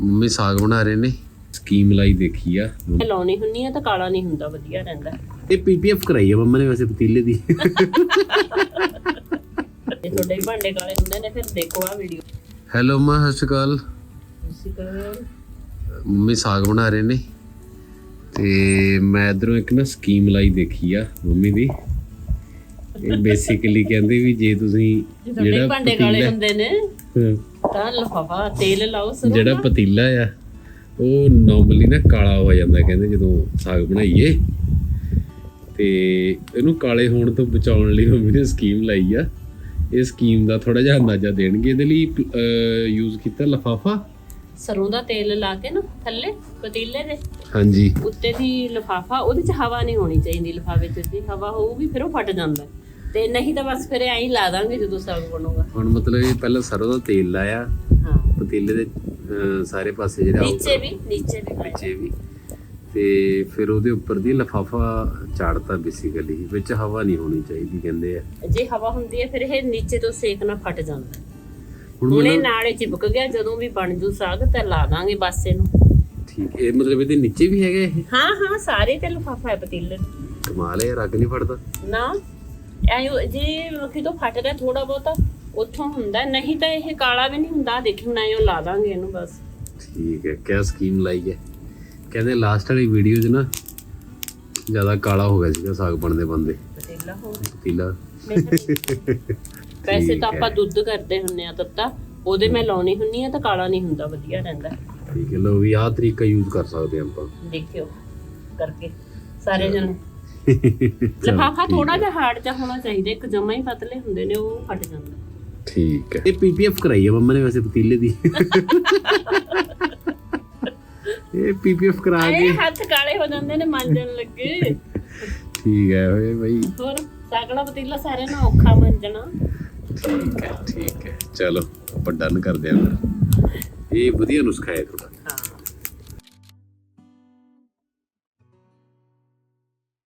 Mummy ਸਾਗ ਬਣਾ ਰਹੇ ਨੇ ਸਕੀਮ ਲਾਈ ਦੇਖੀ ਆ। ਲਾਉਣੀ ਹੁੰਨੀ ਆ ਤਾਂ ਕਾਲਾ ਨਹੀਂ ਹੁੰਦਾ ਵਧੀਆ ਰਹਿੰਦਾ। ਇਹ ਪੀਪੀਐਫ ਕਰਾਈ ਆ ਮੰਮਾ ਨੇ ਵੈਸੇ ਪਤੀਲੇ ਦੀ। ਤੇ ਤੁਹਾਡੇ ਵੀ ਭਾਂਡੇ ਕਾਲੇ ਹੁੰਦੇ ਨੇ ਫਿਰ ਦੇਖੋ ਆ ਵੀਡੀਓ ਹੈਲੋ ਮਾਂ ਸਤਿ ਸ਼੍ਰੀ ਅਕਾਲ। ਤੁਸੀਂ ਮੰਮੀ ਸਾਗ ਬਣਾ ਰਹੇ ਨੇ ਤੇ ਮੈਂ ਇਧਰੋਂ ਇੱਕ ਨਾ ਸਕੀਮ ਲਾਈ ਦੇਖੀ ਆ ਮੰਮੀ ਦੀ। ਇਹ ਬੇਸਿਕਲੀ ਕਹਿੰਦੇ ਵੀ ਜੇ ਤੁਸੀਂ ਜੇ ਤੁਹਾਡੇ ਵੀ ਭਾਂਡੇ ਕਾਲੇ ਹੁੰਦੇ ਨੇ ਹਾਂ, ਤਾਂ ਲਫਾਫਾ ਤੇਲ ਲਾਓ ਸਰੋਂ ਜਿਹੜਾ ਦਾ। ਪਤੀਲਾ ਆ ਉਹ ਨਾਰਮਲੀ ਨਾ ਕਾਲਾ ਹੋ ਜਾਂਦਾ ਕਹਿੰਦੇ ਜਦੋਂ ਸਾਗ ਬਣਾਈਏ। ਤੇ ਇਹਨੂੰ ਕਾਲੇ ਹੋਣ ਤੋਂ ਬਚਾਉਣ ਲਈ ਮੰਮੀ ਨੇ ਸਕੀਮ ਲਾਈ ਆ। ਇਹ ਸਕੀਮ ਦਾ ਥੋੜਾ ਜਿਹਾ ਅੰਦਾਜ਼ਾ ਦੇਣਗੇ। ਇਹਦੇ ਲਈ ਯੂਜ਼ ਕੀਤਾ ਲਫਾਫਾ। ਸਰੋਂ ਦਾ ਤੇਲ ਲਾ ਕੇ ਨਾ ਥੱਲੇ ਪਤੀਲੇ ਦੇ। ਹਾਂਜੀ। ਉੱਤੇ ਦੀ ਲਫਾਫਾ ਉਹਦੇ 'ਚ ਹਵਾ ਨਹੀਂ ਹੋਣੀ ਚਾਹੀਦੀ ਲਫਾਫੇ 'ਚ। ਦੀ ਹਵਾ ਹੋਊਗੀ ਫਿਰ ਉਹ ਫਟ ਜਾਂਦਾ। ਹੈ। ਤੇ ਨਹੀਂ ਤਾਂ ਬਸ ਫਿਰ ਐਂ ਹੀ ਲਾ ਦਾਂਗੇ ਜਦੋਂ ਸਾਗ ਬਣੂਗਾ। ਹੁਣ ਮਤਲਬ ਇਹ ਪਹਿਲਾਂ ਸਰੋਂ ਦਾ ਤੇਲ ਲਾਇਆ। ਹਾਂ। ਪਤੀਲੇ ਦੇ ਅਹ, ਸਾਰੇ ਪਾਸੇ ਜਿਹੜਾ ਨੀਚੇ ਵੀ ਨੀਚੇ ਵੀ ਪਾਇਆ। ਨੀਚੇ ਵੀ। ਤੇ ਫਿਰ ਉਹਦੇ ਉੱਪਰ ਦੀ ਲਫਾਫਾ ਚਾੜਤਾ ਬੇਸਿਕਲੀ ਵਿੱਚ ਹਵਾ ਨਹੀਂ ਹੋਣੀ ਚਾਹੀਦੀ ਕਹਿੰਦੇ ਆ। ਜੇ ਹਵਾ ਹੁੰਦੀ ਹੈ ਫਿਰ ਇਹ ਨੀਚੇ ਤੋਂ ਸੇਕ ਨਾਲ ਫਟ ਜਾਂਦਾ। ਹੁਣ ਹੁਣ ਇਹ ਨਾਲੇ ਚਿਪਕ ਗਿਆ ਜਦੋਂ ਵੀ ਬਣ ਜੂ ਸਾਗ ਤਾਂ ਲਾ ਦਾਂਗੇ ਬਸ ਇਹਨੂੰ। ਠੀਕ ਇਹ ਮਤਲਬ ਇਹਦੇ ਨੀਚੇ ਵੀ ਹੈਗਾ ਇਹ? ਹਾਂ ਹਾਂ ਸਾਰੇ ਤੇ ਲਫਾਫਾ ਹੈ ਪਤੀਲੇ। ਕਮਾਲ ਹੈ ਰੱਗ ਨਹੀਂ ਫੜਦਾ। ਨਾ। ਐ ਜੇ ਕਿਤੋਂ ਫਟ ਰਿਹਾ ਥੋੜਾ ਬਹੁਤਾ ਉੱਥੋਂ ਹੁੰਦਾ ਹੈ, ਨਹੀਂ ਤਾਂ ਇਹ ਕਾਲਾ ਵੀ ਨਹੀਂ ਹੁੰਦਾ ਦੇਖੀ ਹੁਣ ਐਂ ਲਾ ਦਾਂਗੇ ਇਹਨੂੰ ਬਸ। ਠੀਕ ਹੈ ਕਿਆ ਸਕੀਮ ਲਾਈ ਹੈ? ਕਹਿੰਦੇ ਲਾਸਟ ਵਾਲੀ ਵੀਡੀਓ 'ਚ ਨਾ ਜ਼ਿਆਦਾ ਕਾਲਾ ਹੋ ਗਿਆ ਸੀਗਾ ਸਾਗ ਬਣਦੇ ਬੰਦੇ ਪਤੀਲਾ ਵੈਸੇ ਠੀਕ ਤਾਂ ਆਪਾਂ ਹੈ। ਦੁੱਧ ਕਰਦੇ ਹੁੰਨੇ ਆ ਤੱਤਾ ਉਹਦੇ ਮੈਂ ਲਾਉਣੀ ਹੁੰਨੀ ਆ ਤਾਂ ਕਾਲਾ ਨਹੀਂ ਹੁੰਦਾ ਵਧੀਆ ਰਹਿੰਦਾ। ਠੀਕ ਹੈ ਲੋ ਵੀ ਆਹ ਤਰੀਕਾ ਯੂਜ਼ ਕਰ ਸਕਦੇ ਹਾਂ ਆਪਾਂ। ਦੇਖਿਓ ਕਰਕੇ। ਸਾਰੇ ਜਣ। ਲਫਾਫਾ ਠੀਕ ਥੋੜਾ ਹੈ। ਜਿਹਾ ਹਾਰਡ ਜਿਹਾ ਹੋਣਾ ਚਾਹੀਦਾ ਇੱਕ ਜਮਾ ਹੀ ਪਤਲੇ ਹੁੰਦੇ ਨੇ ਉਹ ਫਟ ਜਾਂਦਾ। ਠੀਕ ਹੈ। ਇਹ ਪੀਪੀਐਫ ਕਰਾਈ ਆ ਮੰਮਾ ਨੇ ਵੈਸੇ ਪਤੀਲੇ ਦੀ। ਇਹ ਪੀਪੀਐਫ ਕਰਾ ਕੇ। ਹੱਥ ਕਾਲੇ ਹੋ ਜਾਂਦੇ ਨੇ ਮਾਂਜਣ ਲੱਗੇ। ਠੀਕ ਹੈ ਓਏ ਬਈ। ਹੋਰ ਸਾਗਲਾ ਪਤੀਲਾ ਸਾਰੇ ਨਾਲ ਔਖਾ ਮੰਜਣਾ ਠੀਕ ਹੈ ਠੀਕ ਹੈ। ਚਲੋ ਆਪਾਂ ਡਨ ਕਰਦੇ ਹਾਂ। ਫਿਰ ਇਹ ਵਧੀਆ ਨੁਸਖਾ ਹੈ ਤੁਹਾਡਾ।